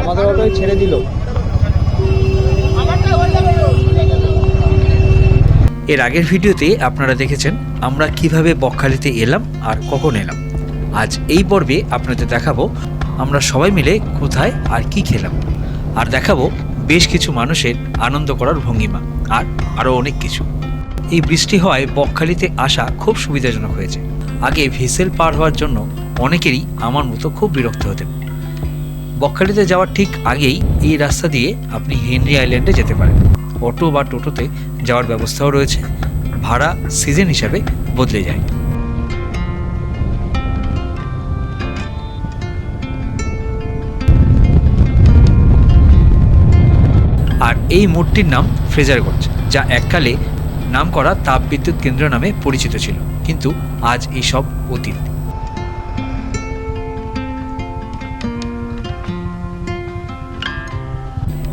আমাদের অটোয় ছেড়ে দিল। এর আগের ভিডিওতে আপনারা দেখেছেন আমরা কীভাবে বকখালিতে এলাম আর কখন এলাম। আজ এই পর্বে আপনাদের দেখাবো আমরা সবাই মিলে কোথায় আর কি খেলাম। আর দেখাবো বেশ কিছু মানুষের আনন্দ করার ভঙ্গিমা আর আরও অনেক কিছু। এই বৃষ্টি হওয়ায় বকখালিতে আসা খুব সুবিধাজনক হয়েছে। আগে ভেসেল পার হওয়ার জন্য অনেকেরই আমার মতো খুব বিরক্ত হতেন। বকখালিতে যাওয়ার ঠিক আগেই এই রাস্তা দিয়ে আপনি হেনরি আইল্যান্ডে যেতে পারেন। অটো বা টোটোতে যাওয়ার ব্যবস্থাও রয়েছে। ভাড়া সিজন হিসাবে বদলে যায়। আর এই মোড়টির নাম ফ্রেজারগঞ্জ, যা এককালে নাম করা তাপবিদ্যুৎ কেন্দ্র নামে পরিচিত ছিল। কিন্তু আজ এই সব অতীত।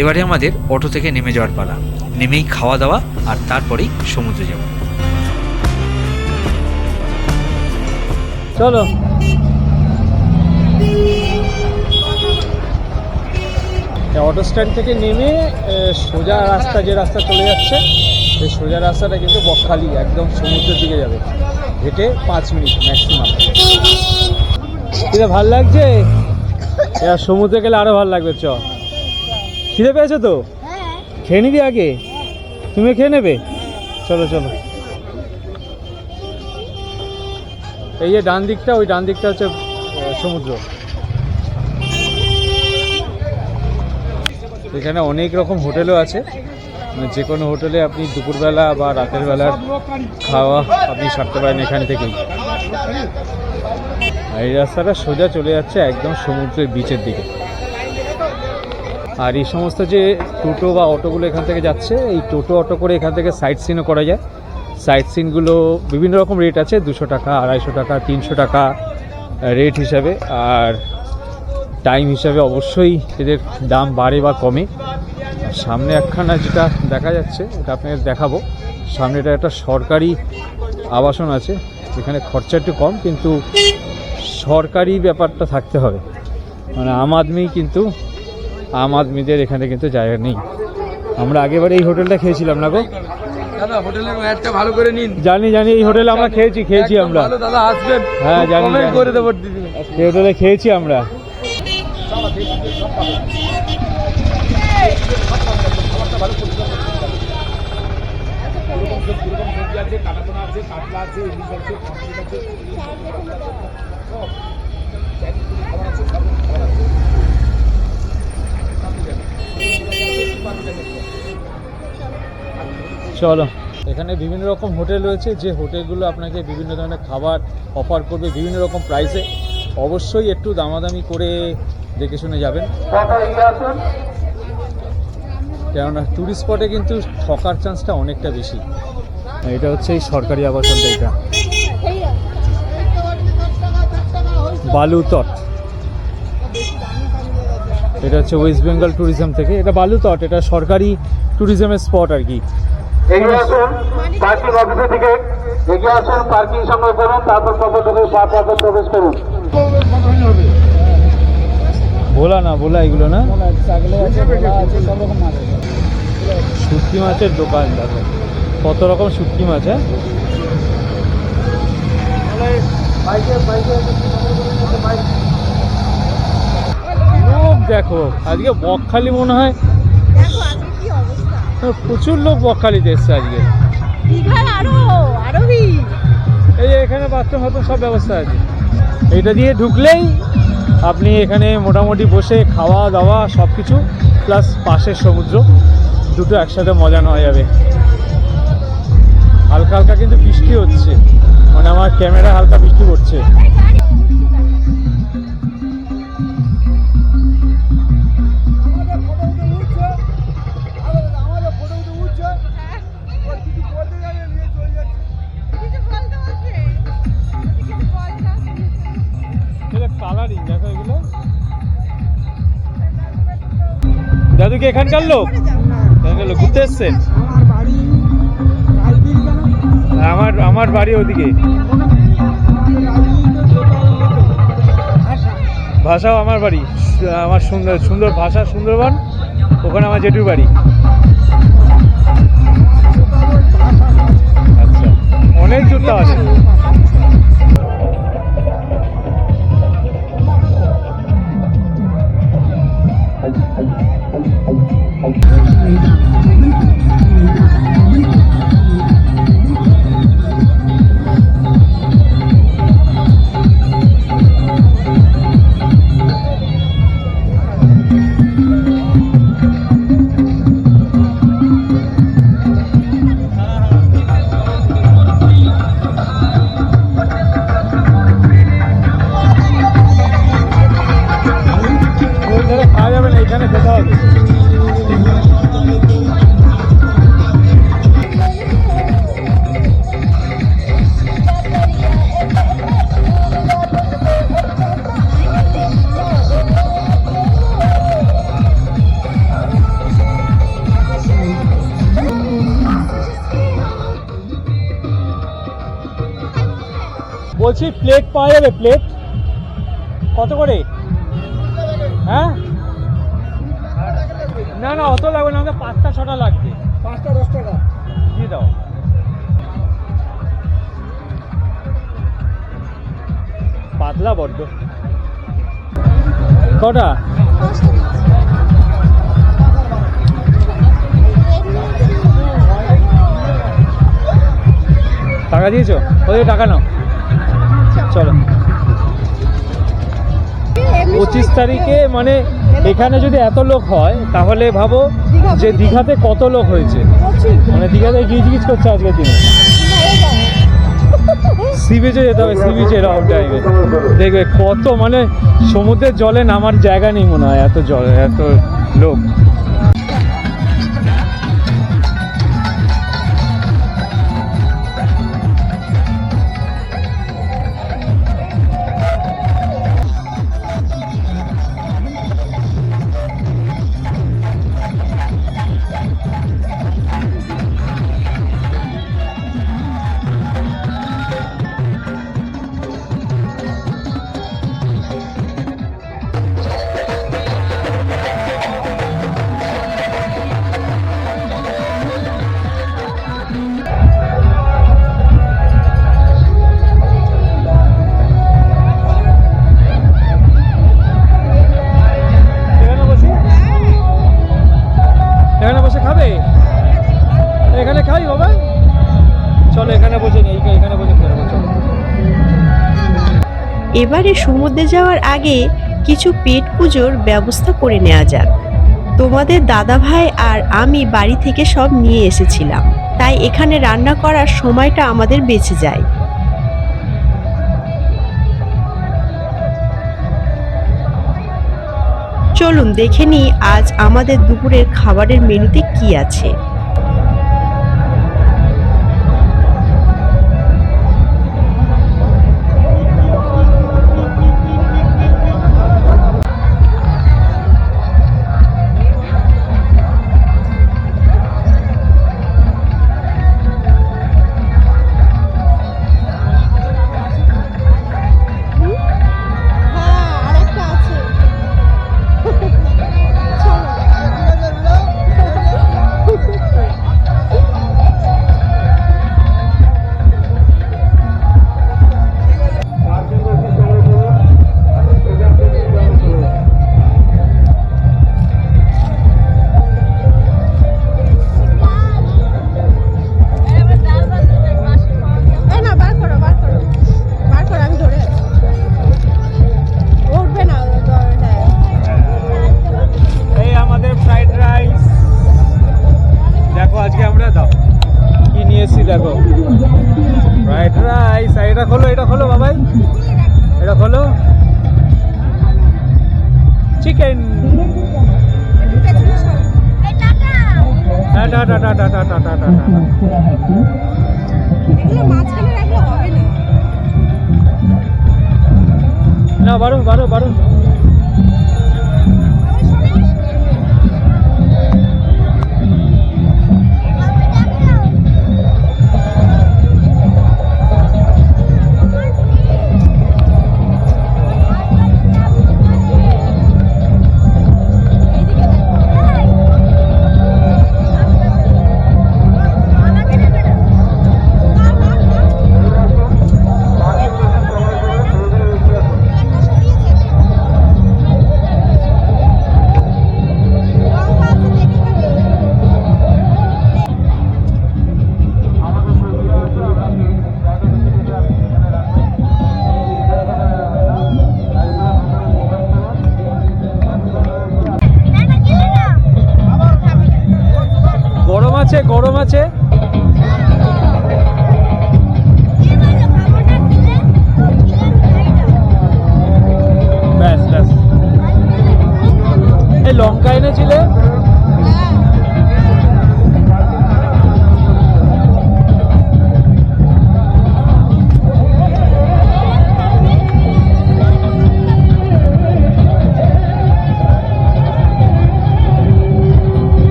এবারে আমাদের অটো থেকে নেমে যাওয়ার পালা। নেমেই খাওয়া দাওয়া আর তারপরেই সমুদ্রে যাব। চলো। অটো স্ট্যান্ড থেকে নেমে সোজা রাস্তা, যে রাস্তা চলে যাচ্ছে সেই সোজা রাস্তাটা কিন্তু বকখালি, একদম সমুদ্রের দিকে যাবে। হেঁটে পাঁচ মিনিট ম্যাক্সিমাম এটা ভালো লাগছে? সমুদ্রে গেলে আরও ভালো লাগবে, চ। খিদে পেয়েছ তো? খেয়ে নিবি আগে? তুমি খেয়ে নেবে? চলো চলো। এই যে ডান দিকটা ওই ডান দিকটা হচ্ছে সমুদ্র। এখানে অনেক রকম হোটেলও আছে। মানে যে কোনো হোটেলে আপনি দুপুরবেলা বা রাতের বেলার খাওয়া আপনি সারতে পারেন এখান থেকেই। এই রাস্তাটা সোজা চলে যাচ্ছে একদম সমুদ্রের বিচের দিকে। আর এই সমস্ত যে টোটো বা অটোগুলো এখান থেকে যাচ্ছে, এই টোটো অটো করে এখান থেকে সাইট সিনও করা যায়। সাইট সিনগুলো বিভিন্ন রকম রেট আছে, দুশো টাকা, আড়াইশো টাকা, তিনশো টাকা রেট হিসাবে। আর টাইম হিসাবে অবশ্যই এদের দাম বাড়ে বা কমে। সামনে একখানা যেটা দেখা যাচ্ছে, এটা আপনাদের দেখাবো। সামনে এটা একটা সরকারি আবাসন আছে, এখানে খরচা একটু কম, কিন্তু সরকারি ব্যাপারটা থাকতে হবে। মানে আম আদমি কিন্তু আম আদমিদের এখানে কিন্তু জায়গা নেই। আমরা আগেবার এই হোটেলটা খেয়েছিলাম না গো? দাদা হোটেলের অ্যাডটা ভালো করে নিন। জানি জানি এই হোটেলে আমরা খেয়েছি খেয়েছি আমরা। ভালো দাদা আসবেন। হ্যাঁ, জানি, করে দেবো এই হোটেলে খেয়েছি আমরা। চলো। এখানে বিভিন্ন রকম হোটেল রয়েছে, যে হোটেলগুলো আপনাকে বিভিন্ন ধরনের খাবার অফার করবে বিভিন্ন রকম প্রাইসে অবশ্যই একটু দামাদামি করে দেখে শুনে যাবেন। কেননা ট্যুরিস্ট স্পটে কিন্তু ঠকার চান্সটা অনেকটা বেশি। এটা হচ্ছে এই সরকারি আবাসনটা এটা বালুতট। এটা হচ্ছে ওয়েস্ট বেঙ্গল ট্যুরিজম থেকে এটা বালুতট এটা সরকারি ট্যুরিজমের স্পট আর কি এগিয়ে আসুন পার্কিং অফিসে থেকে এগিয়ে আসুন পার্কিং সংগ্রহ করুন তারপর প্রবেশ করুন ভোলা না ভোলা এগুলো না শুটকি মাছের দোকান দেখো কত রকম শুটকি মাছ হ্যাঁ লোক দেখো আজকে বকখালি মনে হয় অবস্থা? প্রচুর লোক বকখালিতে এসছে আজকে। এই যে এখানে বাথরুম ফাথরুম সব ব্যবস্থা আছে। এইটা দিয়ে ঢুকলেই আপনি এখানে মোটামুটি বসে খাওয়া দাওয়া সব কিছু প্লাস পাশের সমুদ্র দুটো একসাথে মজা নেওয়া যাবে। হালকা হালকা কিন্তু বৃষ্টি হচ্ছে। মানে আমার ক্যামেরা হালকা বৃষ্টি পড়ছে। কি এখানকার লোক? এখানকার লোক ঘুরতে এসছেন? আমার আমার বাড়ি ওদিকে। ভাষাও আমার বাড়ি। আমার সুন্দর সুন্দর ভাষা সুন্দরবন, ওখানে আমার জেঠুর বাড়ি। আচ্ছা অনেক জুতো আছে। বলছি প্লেট পাওয়া যাবে প্লেট কত করে? হ্যাঁ? না না অত লাগবে না আমাকে পাঁচটা ছটা লাগবে। পাঁচটা দশ টাকা দিয়ে দাও। পাতলা বড্ড। কটা? টাকা দিয়েছ? ওদের টাকা নাও? চলো। পঁচিশ তারিখে মানে এখানে যদি এত লোক হয়, তাহলে ভাবো যে দীঘাতে কত লোক হয়েছে। মানে দীঘাতে গিজ গিজ করছে আজকের দিনে। সি বিচে যেতে হবে সি বিচে এরকম টাইমে দেখবে কত মানে সমুদ্রের জলে নামার জায়গা নেই মনে হয়, এত জল, এত লোক। এবারে সমুদ্রে যাওয়ার আগে কিছু পেট পুজোর ব্যবস্থা করে নেওয়া যাক। তোমাদের দাদা ভাই আর আমি বাড়ি থেকে সব নিয়ে এসেছিলাম। তাই এখানে রান্না করার সময়টা আমাদের বেঁচে যায়। চলুন দেখে নিই আজ আমাদের দুপুরের খাবারের মেনুতে কি আছে।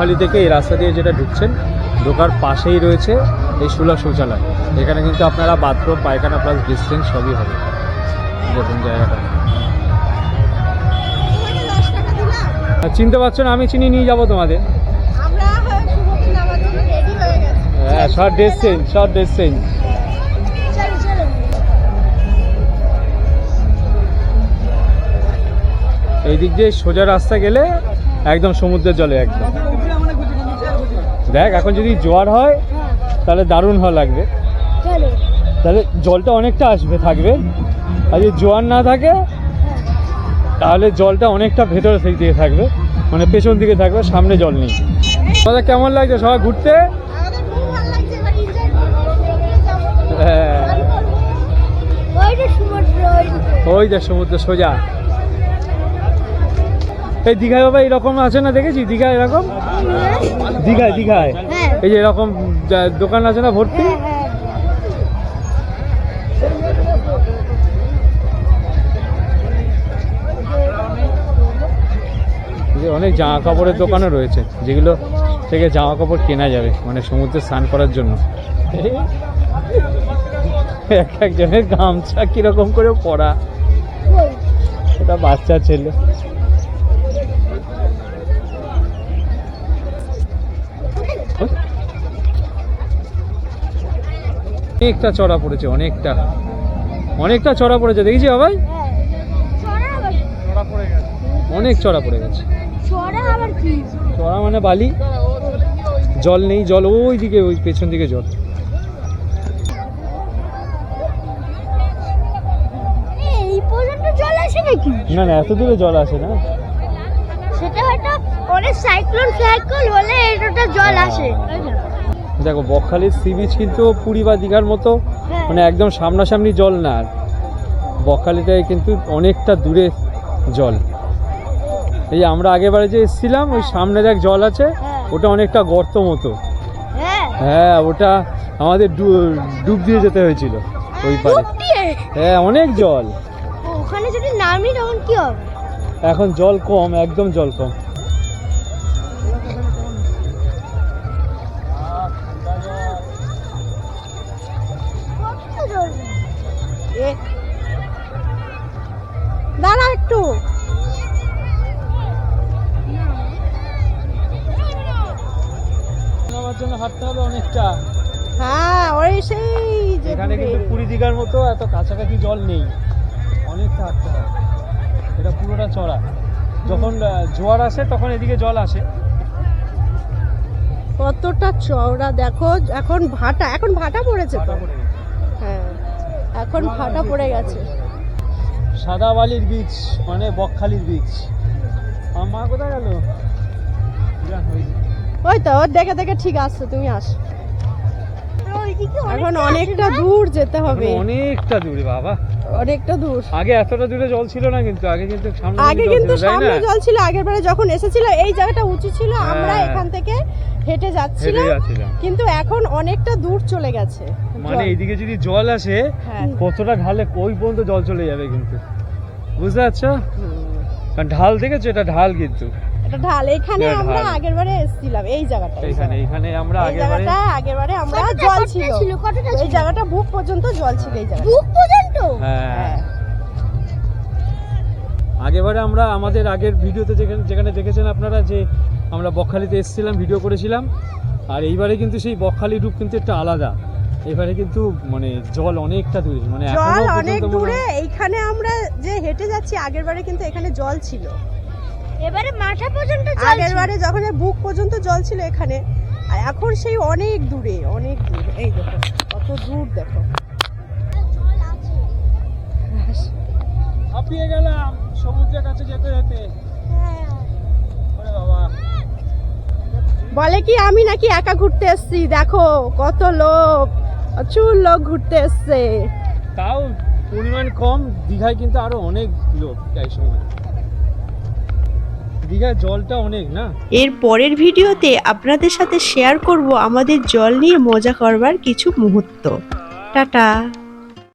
বকখালি থেকে এই রাস্তা দিয়ে যেটা ঢুকছেন ঢোকার পাশেই রয়েছে এই সুলা শৌচালয়। এখানে কিন্তু আপনারা বাথরুম পায়খানা প্লাস ডিস্টেন্স সবই হবে। দেখুন জায়গাটা। চিনতে পারছ না আমি চিনি নিয়ে যাব তোমাদের। হয়ে short dress change short dress change এই দিক দিয়ে সোজা রাস্তা গেলে একদম সমুদ্রের জলে একদম। দেখ এখন যদি জোয়ার হয় তাহলে দারুণ ভালো লাগবে। তাহলে জলটা অনেকটা আসবে থাকবে। আর যদি জোয়ার না থাকে তাহলে জলটা অনেকটা ভেতরে থেকে দিকে থাকবে। মানে পেছন দিকে থাকবে সামনে জল নেই। তোমাদের কেমন লাগছে সবাই ঘুরতে? হ্যাঁ। ওই দেখ সমুদ্র সোজা। এই দীঘায় বাবা এরকম আছে না দেখেছি দীঘায় এরকম? দীঘায় দীঘায়? হ্যাঁ। এই যে এরকম দোকান আছে না ভর্তি? হ্যাঁ এই যে অনেক জামা কাপড়ের দোকানও রয়েছে যেগুলো থেকে জামা কাপড় কেনা যাবে মানে সমুদ্রে স্নান করার জন্য। এক একজনের গামছা কীরকম করে পরা। এটা বাচ্চা ছেলে। অনেকটা চড়া পড়েছে, অনেকটা। অনেকটা চড়া পড়েছে, দেখেছি বাবাই? অনেক চড়া পড়ে গেছে। চড়া মানে বালি। জল নেই, জল ওই দিকে ওই পেছন দিকে জল। না না, এত দূরে জল আসে না। সেটা হয়তো অনেক সাইক্লোন সাইক্লোন হলে এটা জল আসে তাই না দেখো বকখালির সি বিচ কিন্তু পুরী বা দীঘার মতো মানে একদম সামনাসামনি জল না বকখালিতে কিন্তু অনেকটা দূরে জল। এই আমরা আগেবারে যে এসেছিলাম ওই সামনে দেখ জল আছে ওটা অনেকটা গর্ত মতো। হ্যাঁ। হ্যাঁ ওটা আমাদের ডুব দিয়ে যেতে হয়েছিল ওই পারে হ্যাঁ অনেক জল। ওখানে যদি নামি তখন কি হবে? এখন জল কম একদম জল কম। হাঁটতে হ্যাঁ ওই সেই এখানে কিন্তু পুরী দীঘার মতো এত কাছাকাছি জল নেই। অনেকটা হাঁটতে হয়। এটা পুরোটা চড়া। যখন জোয়ার আসে তখন এদিকে জল আসে। কতটা চওড়া দেখো এখন ভাটা এখন ভাটা পড়েছে তো। হ্যাঁ এখন ভাটা পড়ে গেছে। সাদা বালির বীজ মানে বকখালির বীজ। আমার মা কোথায় গেল। ওই তো ওর দেখে দেখে ঠিক আসছে তুমি আসো। এখন অনেকটা দূর যেতে হবে। অনেকটা দূরে বাবা। অনেকটা দূর। আগে এতটা দূরে জল ছিল না কিন্তু আগে কিন্তু সামনে আগে কিন্তু সামনে জল ছিল আগের বারে যখন এসেছিল এই জায়গাটা উঁচু ছিল আমরা হ্যাঁ। এখান থেকে হেঁটে যাচ্ছিলাম কিন্তু এখন অনেকটা দূর চলে গেছে। মানে এইদিকে যদি জল আসে হ্যাঁ। কতটা ঢালে ওই পর্যন্ত জল চলে যাবে কিন্তু। বুঝতে পারছ? কারণ ঢাল দেখেছ? এটা ঢাল কিন্তু। এটা ঢাল এখানে আমরা আগের বারে এসেছিলাম এই জায়গাটা এখানে এখানে আমরা এই আগে জায়গাটা আগের বারে আমরা জল ছিল। এই জায়গাটা বুক পর্যন্ত জল ছিল এই জায়গাটা। বুক পর্যন্ত? হ্যাঁ। আগেবারে আমরা আমাদের আগের ভিডিওতে যেখানে যেখানে দেখেছেন আপনারা যে আমরা বকখালিতে এসেছিলাম ভিডিও করেছিলাম। আর এইবারে কিন্তু সেই বকখালি রূপ কিন্তু একটা আলাদা। এবারে কিন্তু মানে জল অনেকটা দূরে মানে জল অনেক দূরে এইখানে আমরা যে হেঁটে যাচ্ছি আগের বারে কিন্তু এখানে জল ছিল। এবারে মাথা পর্যন্ত জল আগের বারে যখন বুক পর্যন্ত জল ছিল এখানে আর এখন সেই অনেক দূরে অনেক দূর। এই দেখো কত দূর দেখো। হাঁপিয়ে গেলাম সমুদ্রের কাছে যেতে যেতে। ওরে বাবা। বলে কি আমি নাকি একা ঘুরতে এসেছি? দেখো কত লোক প্রচুর লোক ঘুরতে এসছে। তাও পরিমাণ কম দীঘায় কিন্তু আরও অনেক লোক এই সময় দীঘায় জলটা অনেক না? এর পরের ভিডিওতে আপনাদের সাথে শেয়ার করব আমাদের জল নিয়ে মজা করবার কিছু মুহূর্ত। টাটা।